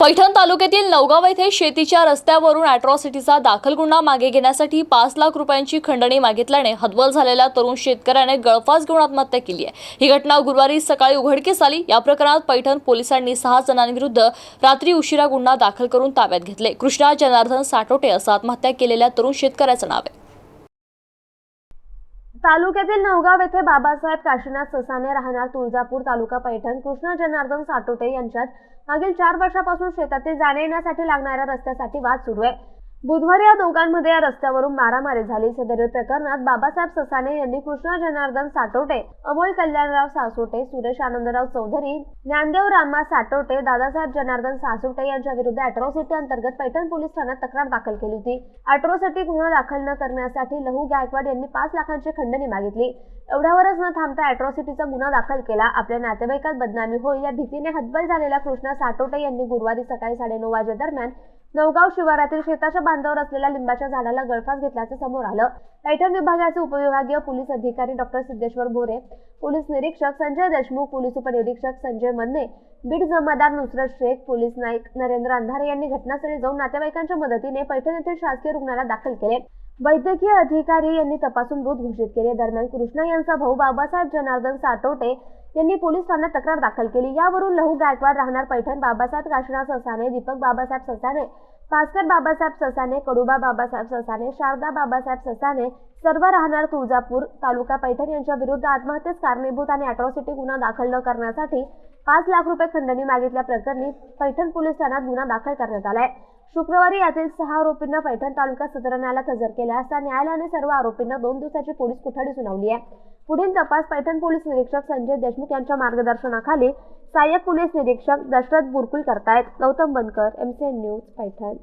पैठण तालुक्यातील नवगाव येथे शेतीच्या रस्त्यावरून अॅट्रॉसिटीचा दाखल गुन्हा मागे घेण्यासाठी पाच लाख रुपयांची खंडणी मागितल्याने हतबल झालेल्या तरुण शेतकऱ्याने गळफास घेऊन आत्महत्या केली आहे. ही घटना गुरुवारी सकाळी उघडकीस आली. या प्रकरणात पैठण पोलिसांनी सहा जणांविरुद्ध रात्री उशिरा गुन्हा दाखल करून ताब्यात घेतले. कृष्णा जनार्दन साटोटे असं आत्महत्या केलेल्या तरुण शेतकऱ्याचं नाव आहे. तालुक्यातील नवगाव येथे बाबासाहेब काशीनाथ ससाने राहणार तुळजापूर तालुका पैठण कृष्ण जनार्दन साटोटे यांच्यात मागील चार वर्षापासून शेतातील जाण्या येण्यासाठी लागणाऱ्या रस्त्यासाठी वाद सुरू आहे. बुधवारी या दोघांमध्ये या रस्त्यावरून मारामारी झाली. सदर प्रकरणात बाबासाहेब ससाने यांनी कृष्ण जनार्दन साटोटे अमोल कल्याणराव सासोटे सुरेश आनंदराव चौधरी ज्ञानदेव रामा साटोटे दादासाहेब जनार्दन सासोटे यांच्या विरुद्ध अॅट्रॉसिटी अंतर्गत पैठण पोलीस ठाण्यात तक्रार दाखल केली होती. अॅट्रॉसिटी गुन्हा दाखल न करण्यासाठी लहू गायकवाड यांनी पाच लाखांची खंडणी मागितली. एवढ्यावरच न थांबता अॅट्रॉसिटीचा गुन्हा दाखल केला. आपल्या नातेवाईकात बदनामी होईल या भीतीने हतबल झालेल्या कृष्णा साटोटे यांनी गुरुवारी सकाळी साडेनऊ वाजेदरम्यान नवगाव शिवारातील शेताच्या बांधावर असलेल्या लिंबाच्या झाडाला गळफास घेतल्याचं समोर आलं. पैठण विभागाचे उपविभागीय पोलीस अधिकारी डॉक्टर सिद्धेश्वर बोरे पोलीस निरीक्षक संजय देशमुख पोलीस उपनिरीक्षक संजय मन्ने बीड जमादार नुसरत शेख पोलीस नाईक नरेंद्र अंधारे यांनी घटनास्थळी जाऊन नातेवाईकांच्या मदतीने पैठण येथील शासकीय रुग्णालयात दाखल केले. वैद्यकीय अधिकारी यांनी तपासून मृत घोषित केले. दरम्यान कृष्णा यांचा भाऊ बाबासाहेब जनार्दन साटोटे यांनी पोलीस ठाण्यात तक्रार दाखल केली. यावरून लहू गायकवाड राहणार पैठण बाबासाहेब काशीनाथ ससाने दीपक बाबासाहेब ससाने भास्कर बाबासाहेब ससाने कडुबा बाबासाहेब ससाने शारदा बाबासाहेब ससाने सर्व राहणार तुळजापूर तालुका पैठण यांच्या विरुद्ध आत्महत्येस कारणीभूत आणि अॅट्रॉसिटी गुन्हा दाखल न करण्यासाठी पाच लाख रुपये खंडणी मागितल्या प्रकरणी पैठण पोलीस ठाण्यात गुन्हा दाखल करण्यात आलाय. शुक्रवारी यातील सहा आरोपींना पैठण तालुका सदर न्यायालयात हजर केले असता न्यायालयाने सर्व आरोपींना दोन दिवसाची पोलीस कोठडी सुनावली आहे. पुढील तपास पैठण पोलीस निरीक्षक संजय देशमुख यांच्या मार्गदर्शनाखाली सहाय्यक पोलीस निरीक्षक दशरथ बुरकुल करतायत. Gautam Bankar MCN news Paithan.